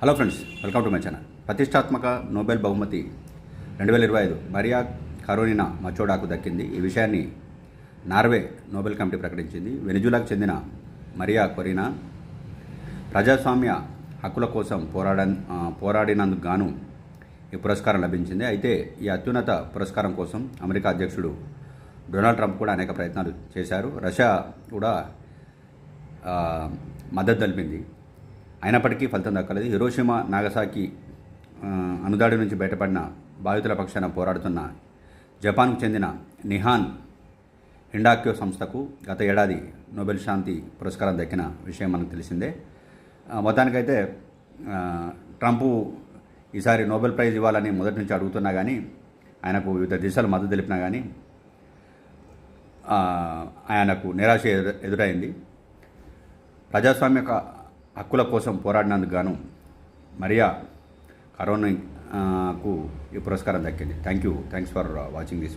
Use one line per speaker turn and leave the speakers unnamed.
Hello friends welcome to my channel ప్రతిష్టాత్మక Nobel బహుమతి రెండు వేల ఇరవై ఐదు మరియా కరోనినా మచోడాకు దక్కింది. ఈ విషయాన్ని నార్వే నోబెల్ కమిటీ ప్రకటించింది. వెనిజులాకు చెందిన మరియా కొరీనా ప్రజాస్వామ్య హక్కుల కోసం పోరాడ పోరాడినందుకు గాను ఈ పురస్కారం లభించింది. అయితే ఈ అత్యున్నత పురస్కారం కోసం అమెరికా అధ్యక్షుడు డొనాల్డ్ ట్రంప్ కూడా అనేక ప్రయత్నాలు చేశారు. రష్యా కూడా మద్దతు తెలిపింది. అయినప్పటికీ ఫలితం దక్కలేదు. హిరోషిమా నాగసాకి అనుదాడి నుంచి బయటపడిన బాధితుల పక్షాన పోరాడుతున్న జపాన్కు చెందిన నిహాన్ హిండాక్యో సంస్థకు గత ఏడాది నోబెల్ శాంతి పురస్కారం దక్కిన విషయం మనకు తెలిసిందే. మొత్తానికైతే ట్రంప్ ఈసారి నోబెల్ ప్రైజ్ ఇవ్వాలని మొదటి నుంచి అడుగుతున్నా కానీ ఆయనకు వివిధ దేశాలు మద్దతు తెలిపినా కానీ ఆయనకు నిరాశ ఎదు ఎదురైంది. ప్రజాస్వామ్య హక్కుల కోసం పోరాడినందుకు గాను మరియా కరోనాకు ఈ పురస్కారం దక్కింది. Thank you thanks for watching this video